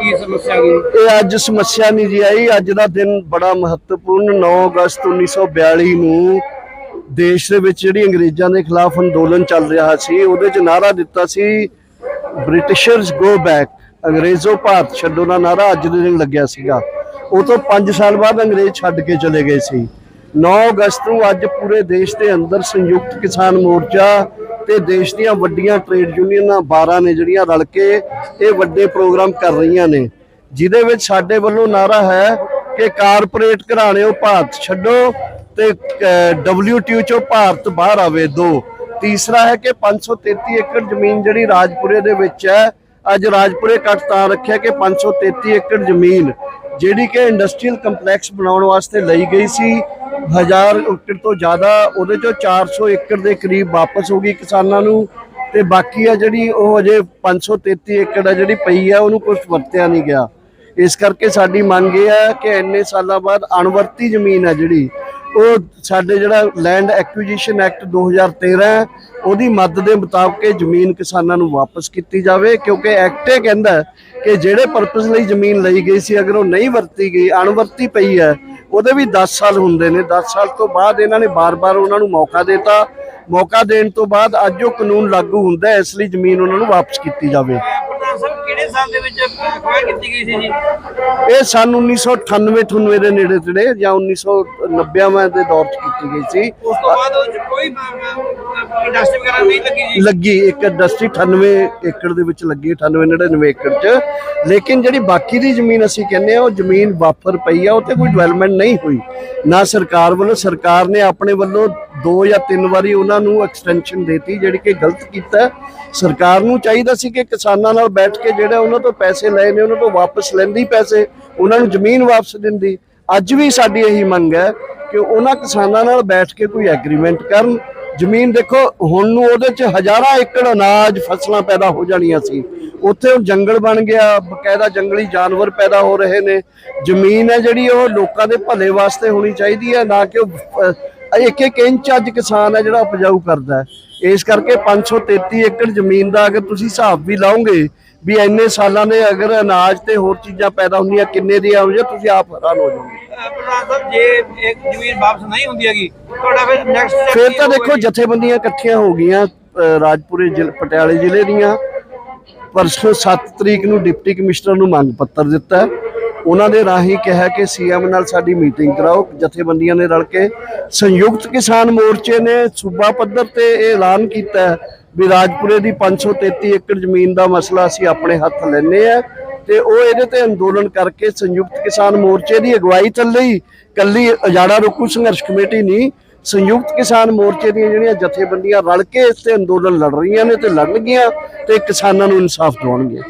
ਕੀ ਸਮੱਸਿਆ ਗਈ ਇਹ ਅੱਜ ਸਮੱਸਿਆ ਨਹੀਂ ਜੀ ਆਈ। ਅੱਜ ਦਾ ਦਿਨ ਬੜਾ ਮਹੱਤਵਪੂਰਨ। 9 ਅਗਸਤ 1942 ਨੂੰ ਦੇਸ਼ ਦੇ ਵਿੱਚ ਜਿਹੜੀ ਅੰਗਰੇਜ਼ਾਂ ਦੇ ਖਿਲਾਫ ਅੰਦੋਲਨ ਚੱਲ ਰਿਹਾ ਸੀ ਉਹਦੇ 'ਚ ਨਾਰਾ ਦਿੱਤਾ ਸੀ ਬ੍ਰਿਟਿਸ਼ਰਸ ਗੋ ਬੈਕ ਅੰਗਰੇਜ਼ੋ ਭਾਰਤ ਛੱਡੋ ਦਾ ਨਾਰਾ ਅੱਜ ਦੇ ਦਿਨ ਲੱਗਿਆ ਸੀਗਾ। ਉਹ ਤੋਂ 5 ਸਾਲ ਬਾਅਦ ਅੰਗਰੇਜ਼ ਛੱਡ ਕੇ ਚਲੇ ਗਏ ਸੀ। 9 ਅਗਸਤ ਨੂੰ ਅੱਜ ਪੂਰੇ ਦੇਸ਼ ਦੇ ਅੰਦਰ ਸੰਯੁਕਤ ਕਿਸਾਨ ਮੋਰਚਾ ਤੇ ਦੇਸ਼ ਦੀਆਂ ਵੱਡੀਆਂ ਟ੍ਰੇਡ ਯੂਨੀਅਨਾਂ 12 ਨੇ ਜਿਹੜੀਆਂ ਰਲ ਕੇ ਇਹ ਵੱਡੇ ਪ੍ਰੋਗਰਾਮ ਕਰ ਰਹੀਆਂ ਨੇ। ਜਿਹਦੇ ਵਿੱਚ ਸਾਡੇ ਵੱਲੋਂ ਨਾਰਾ ਹੈ ਕਿ ਕਾਰਪੋਰੇਟ ਘਰਾਣੇ ਉਹ ਭਾਰਤ ਛੱਡੋ ਤੇ WTO ਚੋਂ ਭਾਰਤ ਬਾਹਰ ਆਵੇ ਦੋ। ਤੀਸਰਾ ਹੈ ਕਿ 533 ਏਕੜ ਜ਼ਮੀਨ ਜਿਹੜੀ ਰਾਜਪੁਰੇ ਦੇ ਵਿੱਚ ਹੈ, ਅੱਜ ਰਾਜਪੁਰੇ ਕੱਟ ਤਾਂ ਰੱਖਿਆ ਕਿ 533 ਏਕੜ ਜ਼ਮੀਨ ਜਿਹੜੀ ਕਿ ਇੰਡਸਟਰੀਅਲ ਕੰਪਲੈਕਸ ਬਣਾਉਣ ਵਾਸਤੇ ਲਈ ਗਈ ਸੀ, ਹਜ਼ਾਰ ਏਕੜ ਤੋਂ ਜ਼ਿਆਦਾ, ਉਹਦੇ ਚੋਂ 400 ਏਕੜ ਦੇ ਕਰੀਬ ਵਾਪਸ ਹੋ ਗਈ ਕਿਸਾਨਾਂ ਨੂੰ, ਤੇ ਬਾਕੀ ਆ ਜਿਹੜੀ ਉਹ ਅਜੇ 533 ਏਕੜ ਆ ਜਿਹੜੀ ਪਈ ਆ, ਉਹਨੂੰ ਕੁਝ ਵਰਤਿਆ ਨਹੀਂ ਗਿਆ। ਇਸ ਕਰਕੇ ਸਾਡੀ ਮੰਗ ਇਹ ਆ ਕਿ ਇੰਨੇ ਸਾਲਾਂ ਬਾਅਦ ਅਣਵਰਤੀ ਜ਼ਮੀਨ ਆ ਜਿਹੜੀ ਉਹ ਸਾਡੇ ਜਿਹੜਾ ਲੈਂਡ ਐਕੁਜੀਸ਼ਨ ਐਕਟ 2013 ਹੈ, ਉਹਦੀ ਮੱਦ ਦੇ ਮੁਤਾਬਕ ਇਹ ਜ਼ਮੀਨ ਕਿਸਾਨਾਂ ਨੂੰ ਵਾਪਸ ਕੀਤੀ ਜਾਵੇ, ਕਿਉਂਕਿ ਐਕਟ ਇਹ ਕਹਿੰਦਾ ਕਿ ਜਿਹੜੇ ਪਰਪਸ ਲਈ ਜ਼ਮੀਨ ਲਈ ਗਈ ਸੀ, ਅਗਰ ਉਹ ਨਹੀਂ ਵਰਤੀ ਗਈ, ਅਣਵਰਤੀ ਪਈ ਹੈ, ਉਹਦੇ ਵੀ 10 ਸਾਲ ਹੁੰਦੇ ਨੇ। 10 ਸਾਲ ਤੋਂ ਬਾਅਦ ਇਹਨਾਂ ਨੇ ਬਾਰ-ਬਾਰ ਉਹਨਾਂ ਨੂੰ ਮੌਕਾ ਦਿੱਤਾ। ਮੌਕਾ ਦੇਣ ਤੋਂ ਬਾਅਦ ਅੱਜ ਉਹ ਕਾਨੂੰਨ ਲਾਗੂ ਹੁੰਦਾ ਇਸ ਲਈ ਜ਼ਮੀਨ ਉਹਨਾਂ ਨੂੰ ਵਾਪਸ ਕੀਤੀ ਜਾਵੇ। ਕਿਹੜੇ ਸਾਲ ਦੇ ਵਿੱਚ ਅਖਵਾਹ ਕੀਤੀ ਗਈ ਸੀ ਜੀ? ਇਹ ਸਨ 1998 98 ਦੇ ਨੇੜੇ ਤੇੜੇ ਜਾਂ 1990 ਦੇ ਦੌਰ 'ਚ ਕੀਤੀ ਗਈ ਸੀ। ਉਸ ਤੋਂ ਬਾਅਦ ਉਹ 'ਚ ਕੋਈ ਇੰਡਸਟਰੀ ਵਗੈਰਾ ਨਹੀਂ ਲੱਗੀ ਜੀ? ਲੱਗੀ ਇੱਕ ਇੰਡਸਟਰੀ 98 ਏਕੜ ਦੇ ਵਿੱਚ ਲੱਗੀ 98 99 ਏਕੜ 'ਚ। ਲੇਕਿਨ ਜਿਹੜੀ ਬਾਕੀ ਦੀ ਜ਼ਮੀਨ ਅਸੀਂ ਕਹਿੰਦੇ ਆ ਉਹ ਜ਼ਮੀਨ ਵਾਫਰ ਪਈ ਆ ਉੱਥੇ ਕੋਈ ਡਿਵੈਲਪਮੈਂਟ ਨਹੀਂ ਹੋਈ। ਨਾ ਸਰਕਾਰ ਵੱਲੋਂ ਸਰਕਾਰ ਨੇ ਆਪਣੇ ਵੱਲੋਂ ਦੋ ਜਾਂ ਤਿੰਨ ਵਾਰੀ ਉਹਨਾਂ ਨੂੰ ਐਕਸਟੈਂਸ਼ਨ ਦੇਤੀ, ਜਿਹੜੀ ਕਿ ਗਲਤ ਕੀਤਾ ਸਰਕਾਰ ਨੂੰ ਚਾਹੀਦਾ ਸੀ ਕਿ ਕਿਸਾਨਾਂ ਨਾਲ ਬੈਠ ਕੇ ਜਿਹੜਾ ਉਹਨਾਂ ਤੋਂ ਪੈਸੇ ਲਏ ਨੇ, ਉਹਨਾਂ ਤੋਂ ਵਾਪਸ ਲੈਂਦੀ ਪੈਸੇ, ਉਹਨਾਂ ਨੂੰ ਜ਼ਮੀਨ ਵਾਪਸ ਦਿੰਦੀ। ਅੱਜ ਵੀ ਸਾਡੀ ਇਹੀ ਮੰਗ ਹੈ ਕਿ ਉਹਨਾਂ ਕਿਸਾਨਾਂ ਨਾਲ ਬੈਠ ਕੇ ਕੋਈ ਐਗਰੀਮੈਂਟ ਕਰਨ। ਜ਼ਮੀਨ ਦੇਖੋ, ਹੁਣ ਨੂੰ ਉਹਦੇ ਚ ਹਜ਼ਾਰਾਂ ਏਕੜ ਅਨਾਜ, ਫਸਲਾਂ ਪੈਦਾ ਹੋ ਜਾਣੀਆਂ ਸੀ। ਉੱਥੇ ਉਹ ਜੰਗਲ ਬਣ ਗਿਆ, ਬਕਾਇਦਾ ਜੰਗਲੀ ਜਾਨਵਰ ਪੈਦਾ ਹੋ ਰਹੇ ਨੇ। ਜ਼ਮੀਨ ਹੈ ਜਿਹੜੀ ਉਹ ਲੋਕਾਂ ਦੇ ਭਲੇ ਵਾਸਤੇ ਹੋਣੀ ਚਾਹੀਦੀ ਹੈ, ਨਾ ਕਿ ਉਹ ਇੱਕ ਇੱਕ ਇੰਚ ਅੱਜ ਕਿਸਾਨ ਹੈ ਜਿਹੜਾ ਉਪਜਾਊ ਕਰਦਾ ਹੈ। ਇਸ ਕਰਕੇ 533 ਏਕੜ ਜ਼ਮੀਨ ਦਾ ਅਗਰ ਤੁਸੀਂ ਹਿਸਾਬ ਵੀ ਲਾਓਗੇ ਵੀ ਇੰਨੇ ਸਾਲਾਂ ਦੇ ਅਗਰ ਅਨਾਜ ਤੇ ਹੋਰ ਚੀਜ਼ਾਂ ਪੈਦਾ ਹੁੰਦੀਆਂ ਕਿੰਨੇ ਦੀਆਂ ਹੋ ਜਾ ਤੁਸੀਂ ਆਪ ਹੈਰਾਨ ਹੋ ਜਾਓਗੇ। ਅਹ ਪ੍ਰਧਾਨ ਸਾਹਿਬ ਜੇ ਇੱਕ ਜ਼ਮੀਨ ਵਾਪਸ ਨਹੀਂ ਹੁੰਦੀ ਹੈਗੀ ਤੁਹਾਡਾ ਫਿਰ ਨੈਕਸਟ ਫਿਰ ਤਾਂ ਦੇਖੋ ਜਥੇਬੰਦੀਆਂ ਇਕੱਠੀਆਂ ਹੋ ਗਈਆਂ ਰਾਜਪੁਰੇ ਜ਼ਿਲ੍ਹੇ ਪਟਿਆਲੇ ਜ਼ਿਲ੍ਹੇ ਦੀਆਂ। ਪਰਸੋਂ 7 ਤਰੀਕ ਨੂੰ ਡਿਪਟੀ ਕਮਿਸ਼ਨਰ ਨੂੰ ਮੰਗ ਪੱਤਰ ਦਿੱਤਾ ਹੈ। ਉਹਨਾਂ ਦੇ ਰਾਹੀਂ ਕਿਹਾ ਕਿ ਸੀਐਮ ਨਾਲ ਸਾਡੀ ਮੀਟਿੰਗ ਕਰਾਓ, ਜਥੇਬੰਦੀਆਂ ਨੇ ਰਲ ਕੇ ਸੰਯੁਕਤ ਕਿਸਾਨ ਮੋਰਚੇ ਨੇ ਸੂਬਾ ਪੱਧਰ ਤੇ ਇਹ ਐਲਾਨ ਕੀਤਾ ਵੀ ਰਾਜਪੁਰੇ ਦੀ 533 ਏਕੜ ਜ਼ਮੀਨ ਦਾ ਮਸਲਾ ਅਸੀਂ ਆਪਣੇ ਹੱਥ ਲੈਨੇ ਆ ਤੇ ਉਹ ਇਹਦੇ ਤੇ ਅੰਦੋਲਨ ਕਰਕੇ ਸੰਯੁਕਤ ਕਿਸਾਨ ਮੋਰਚੇ ਦੀ ਅਗਵਾਈ ਥੱਲੇ ਹੀ ਕੱਲੀ ਅਜਾੜਾ ਰੋਕੂ ਸੰਘਰਸ਼ ਕਮੇਟੀ ਨਹੀਂ, ਸੰਯੁਕਤ ਕਿਸਾਨ ਮੋਰਚੇ ਦੀਆਂ ਜਿਹੜੀਆਂ ਜਥੇਬੰਦੀਆਂ ਰਲ ਕੇ ਇਸ ਤੇ ਅੰਦੋਲਨ ਲੜ ਰਹੀਆਂ ਨੇ ਤੇ ਲੜਨਗੀਆਂ ਤੇ ਕਿਸਾਨਾਂ ਨੂੰ ਇਨਸਾਫ ਦਿਵਾਉਣਗੀਆਂ।